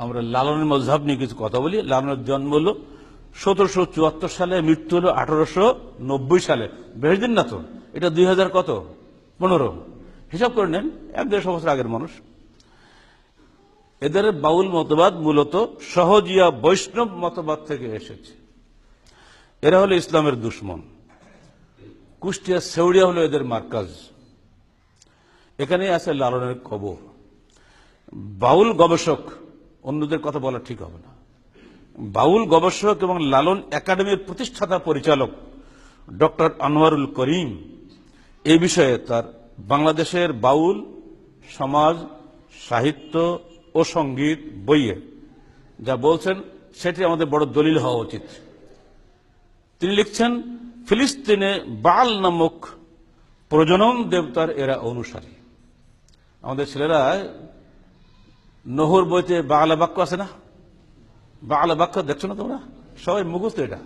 আমরা লালনের মজহাব নিয়ে কিছু কথা বলি। লালনের জন্ম হলো সতেরোশো চুয়াত্তর সালে, মৃত্যু হলো আঠারোশো নব্বই সালে। বেশ দিন না তো? এটা দুই হাজার কত? পনেরো। হিসাব করে নেন, এক দেড়শো বছর আগের মানুষ। এদের বাউল মতবাদ মূলত সহজিয়া বৈষ্ণব মতবাদ থেকে এসেছে। এরা হলো ইসলামের দুশ্মন। কুষ্টিয়া, সেউড়িয়া হলো এদের মার্কাজ। এখানেই আছে লালনের কবর। বাউল গবেষক অন্যদের কথা বলা ঠিক হবে না। বাউল গবেষক এবং লালন একাডেমির প্রতিষ্ঠাতা পরিচালক ডক্টর আনোয়ারুল করিম এ বিষয়ে তার বাংলাদেশের বাউল, সমাজ, সাহিত্য ও সংগীত বইয়ে যা বলছেন সেটি আমাদের বড় দলিল হওয়া উচিত। তিনি লিখছেন, ফিলিস্তিনে বাল নামক প্রজনন দেবতার এরা অনুসারী। আমাদের ছেলেরা নহর বইতে বাংলা বাক্য আছে না? বাংলা বাক্য দেখছ না তোমরা? সবাই মুখস্থ এটা।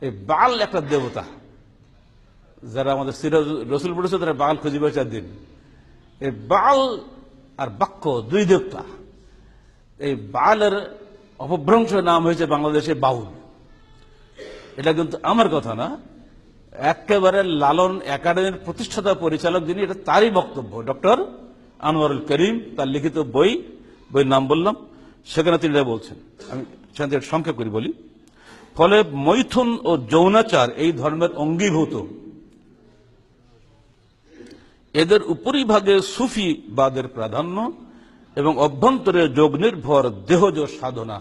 এই বাল একটা দেবতা। যারা আমাদের সিরাজ রসুল পড়েছে তারা বাল খুঁজে পেয়েছে দিন। এই বাল আর বাক্য দুই দেবতা। এই বালের অপভ্রংশ নাম হয়েছে বাংলাদেশে বাউল। এটা কিন্তু আমার কথা না। একেবারে লালন একাডেমির প্রতিষ্ঠাতা পরিচালক যিনি, এটা তারই বক্তব্য। ডক্টর আনোয়ারুল করিম, তার লিখিত বই বইয়ের নাম বললাম, সেখানে তিনি বলছেন। আমি সেখান সংক্ষেপ করি, বলি। ফলে মৈথুন ও যৌনাচার এই ধর্মের অঙ্গীভূত। এদের উপরিভাগে সুফিবাদের প্রাধান্য এবং অভ্যন্তরে যোগ নির্ভর দেহজ সাধনা।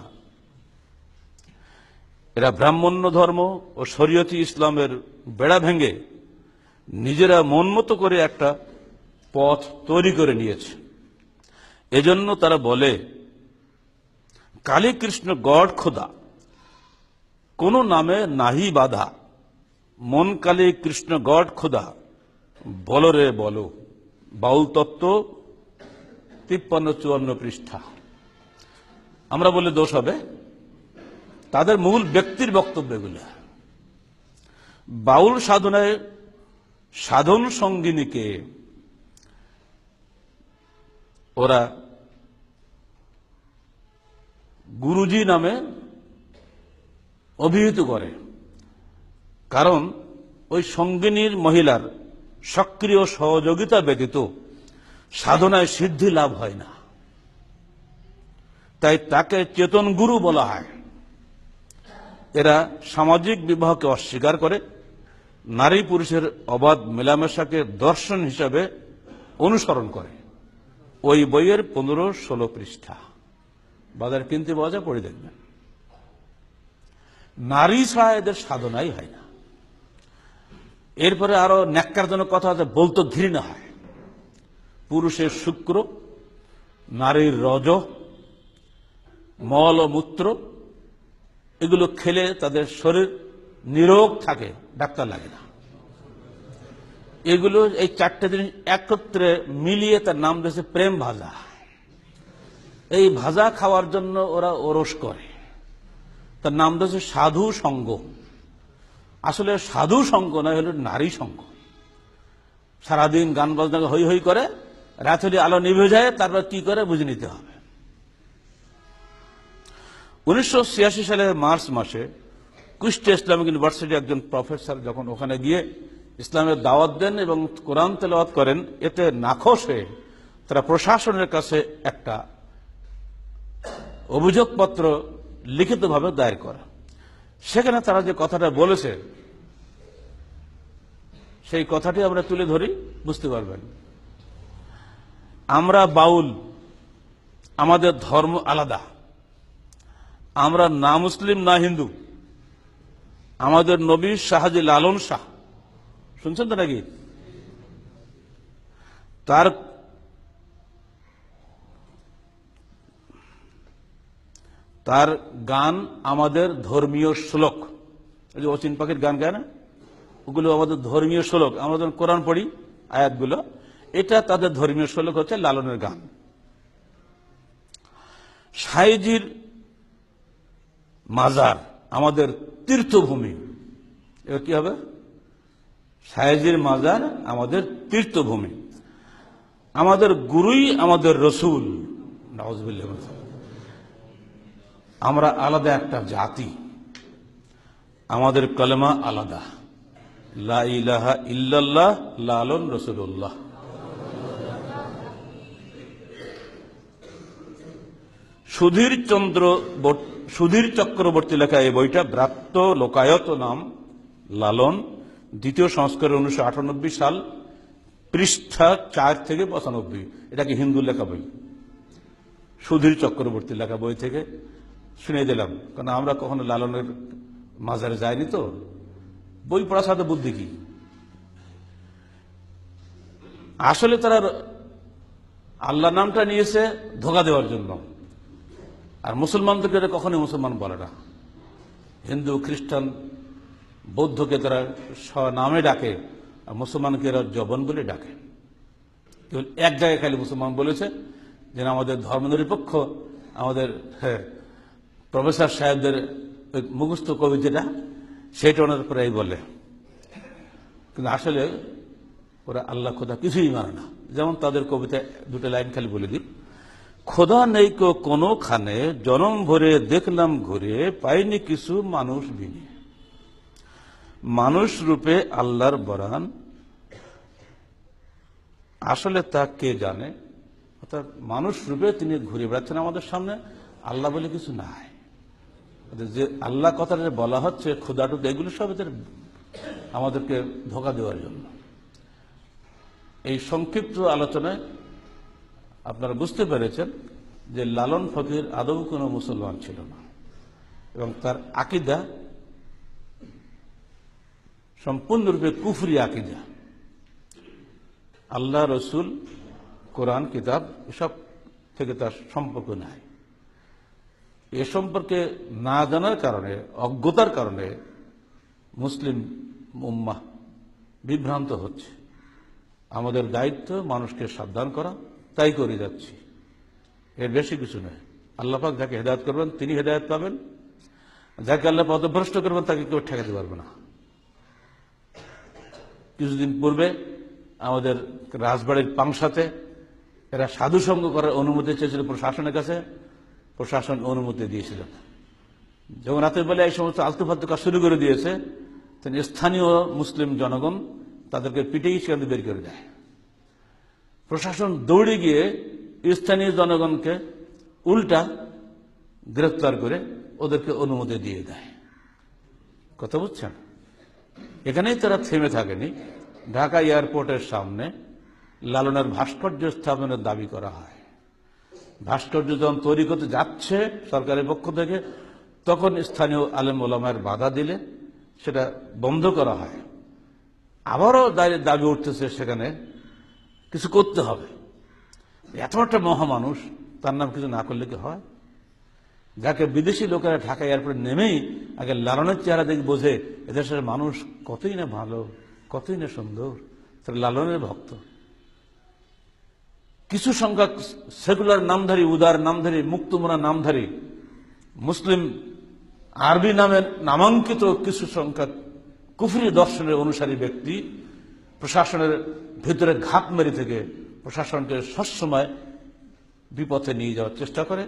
এরা ব্রাহ্মণ্য ধর্ম ও শরীয়তি ইসলামের বেড়া ভেঙে নিজেরা মন মতো করে একটা পথ তৈরি করে নিয়েছে। এজন্য তারা বলে কালী কৃষ্ণ গড খোদা, কোন নামে নাহি বাধা, মন কালী কৃষ্ণ গড খোদা, বলো রে বলো, বাউল তত্ত্ব তিপ্পান্ন চুয়ান্ন পৃষ্ঠা। আমরা বলে দোষ হবে? তাদের মূল ব্যক্তির বক্তব্য এগুলো বাউল সাধনায় সাধন সঙ্গিনীকে ওরা গুরুজি নামে অভিহিত করে। কারণ ওই সঙ্গিনীর মহিলার সক্রিয় সহযোগিতা ব্যতীত সাধনায় সিদ্ধি লাভ হয় না। তাই তাকে চেতন গুরু বলা হয়। এরা সামাজিক বিবাহকে অস্বীকার করে, নারী পুরুষের অবাধ মেলামেশাকে দর্শন হিসাবে অনুসরণ করে। ওই বইয়ের পনেরো ষোলো পৃষ্ঠা। বাজার কিনতে পাওয়া যায় পড়ে দেখবেন। নারী ছাড়া এদের সাধনাই হয় না। এরপরে আরও ন্যাক্কারজনক কথা আছে, বলতো ঘৃণা হয়। পুরুষের শুক্র, নারীর রজ, মল ও মূত্র, এগুলো খেলে তাদের শরীর নিরোগ থাকে, ডাক্তার লাগে না। এগুলো এই চারটে জিনিস একত্রে মিলিয়ে তার নাম দিয়েছে প্রেম ভাজা। এই ভাজা খাওয়ার জন্য ওরা ওরস করে। তার নাম দিয়েছে সাধু সঙ্গ। আসলে সাধু সঙ্গ নয় হলো নারী সঙ্গ। সারাদিন গান বাজনা হই হই করে রাত হলে আলো নিভে যায়, তারপর কি করে বুঝে নিতে হবে। উনিশশো সালে মার্চ মাসে কুষ্টিয়া ইসলামিক ইউনিভার্সিটি একজন প্রফেসর যখন ওখানে গিয়ে ইসলামের দাওয়াত দেন এবং কোরআন তেলাওয়াত করেন, এতে নাখোশ হয়ে তারা প্রশাসনের কাছে একটা অভিযোগপত্র লিখিতভাবে দায়ের করা। সেখানে তারা যে কথাটা বলেছে, সেই কথাটি আমরা তুলে ধরি, বুঝতে পারবেন। আমরা বাউল, আমাদের ধর্ম আলাদা। আমরা না মুসলিম, না হিন্দু। আমাদের নবী শাহাজি লালন শাহ। শুনছেন তো নাকি? তার তার গান আমাদের ধর্মীয় শ্লোক। ওই যে অচিন পাখির গান গায় না? ওগুলো আমাদের ধর্মীয় শ্লোক। আমরা যখন কোরআন পড়ি, আয়াতগুলো, এটা তাদের ধর্মীয় শ্লোক হচ্ছে লালনের গান। সাইজির মাজার আমাদের তীর্থভূমি। এবার কি হবে? সাহেজির মাজার আমাদের তীর্থভূমি। আমাদের গুরুই আমাদের রসুল। নওয়াজবিল্লাহ আমরা আলাদা একটা জাতি। আমাদের কলেমা আলাদা। ইল্লাল্লাহ, লালন রসুল্লাহ সুধীর চন্দ্র সুধীর চক্রবর্তী লেখা এই বইটা ব্রাত্য লোকায়ত নাম লালন। দ্বিতীয় সংস্কারের উনিশশো সাল, পৃষ্ঠা চার থেকে পঁচানব্বই। এটাকে হিন্দু লেখা বই? সুধীর চক্রবর্তী লেখা বই থেকে। শুনে দিলাম। কারণ আমরা কখনো লালনের মাজারে যাইনি তো। বই পড়ার সাথে বুদ্ধি কি? আসলে তারা আল্লাহ নামটা নিয়েছে ধোকা দেওয়ার জন্য। আর মুসলমানদেরকে এটা কখনোই মুসলমান বলে না। হিন্দু খ্রিস্টান বৌদ্ধকে তারা নামে ডাকে আর মুসলমানকে এরা জবন বলে ডাকে। কেবল এক জায়গায় খালি মুসলমান বলেছে যেন আমাদের ধর্মনিরপেক্ষ আমাদের হ্যাঁ, প্রফেসর সাহেবদের মুখস্থ কবিতাটা সেটা ওনার প্রায় বলে। কিন্তু আসলে ওরা আল্লাহ খোদা কিছুই মানে না। যেমন তাদের কবিতায় দুটো লাইন খালি বলে দিই। খোদা নেই কো কোনোখানে, জনম ভরে দেখলাম ঘুরে, পাইনি কিছু মানুষ বিনি। মানুষ রূপে আল্লাহর বরান আসলে তা কে জানে? অর্থাৎ মানুষ রূপে তিনি ঘুরে বেড়াচ্ছেন আমাদের সামনে, আল্লাহ বলে কিছু নাই। যে আল্লাহ কথাটা বলা হচ্ছে ক্ষুদাটুক এগুলো সব এদের আমাদেরকে ধোকা দেওয়ার জন্য। এই সংক্ষিপ্ত আলোচনায় আপনারা বুঝতে পেরেছেন যে লালন ফকির আদৌ কোনো মুসলমান ছিল না। এবং তার আকিদা সম্পূর্ণরূপে কুফরি আকিদা। আল্লাহ রসুল, কোরআন, কিতাব, এসব থেকে তার সম্পর্ক নাই। এ সম্পর্কে না জানার কারণে, অজ্ঞতার কারণে মুসলিম উম্মাহ বিভ্রান্ত হচ্ছে। আমাদের দায়িত্ব মানুষকে সাবধান করা, তাই করে যাচ্ছি। এর বেশি কিছু নয়। আল্লাপাক যাকে হেদায়ত করবেন, তিনি হেদায়ত পাবেন। যাকে আল্লাহ পদভ্রষ্ট করবেন, তাকে কেউ ঠেকাতে পারবে না। কিছুদিন পূর্বে আমাদের রাজবাড়ির পাংসাতে এরা সাধু সঙ্গ করার অনুমতি চেয়েছিল প্রশাসনের কাছে। প্রশাসন অনুমতি দিয়েছিল। যখন রাতের বেলা এই সমস্ত আলতু ফালতু কাজ শুরু করে দিয়েছে তখন স্থানীয় মুসলিম জনগণ তাদেরকে পিটেই সেখান বের করে দেয়। প্রশাসন দৌড়ে গিয়ে স্থানীয় জনগণকে উল্টা গ্রেফতার করে ওদেরকে অনুমতি দিয়ে দেয়। কথা বুঝছেন? এখানেই তারা থেমে থাকেনি। ঢাকা এয়ারপোর্টের সামনে লালনের ভাস্কর্য স্থাপনের দাবি করা হয়। ভাস্কর্য যখন তৈরি করতে যাচ্ছে সরকারের পক্ষ থেকে, তখন স্থানীয় আলেম ওলামায়ের বাধা দিলে সেটা বন্ধ করা হয়। আবারও দাবি উঠতেছে সেখানে, কিছু করতে হবে। এত একটা মহামানুষ, তার নাম কিছু না করলে কি হয়? যাকে বিদেশি লোকেরা ঢাকা এয়ারপোর্টে নেমেই আগে লালনের চেহারা দেখে বোঝে, এদেশের মানুষ কতই না ভালো, কতই না সুন্দর, তারা লালনের ভক্ত। কিছু সংখ্যক সেকুলার নামধারী, উদার নামধারী, মুক্তমোনা নামধারী, মুসলিম আরবি নামের নামাঙ্কিত কিছু সংখ্যক কুফরি দর্শনের অনুসারী ব্যক্তি প্রশাসনের ভিতরে ঘাত মেরে থেকে প্রশাসনকে সবসময় বিপথে নিয়ে যাওয়ার চেষ্টা করে।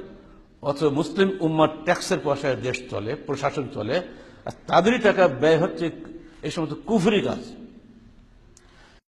অথচ মুসলিম উম্মার ট্যাক্সের পয়সায় দেশ চলে, প্রশাসন চলে, আর তাদেরই টাকা ব্যয় হচ্ছে এই সমস্ত কুফরি কাজ।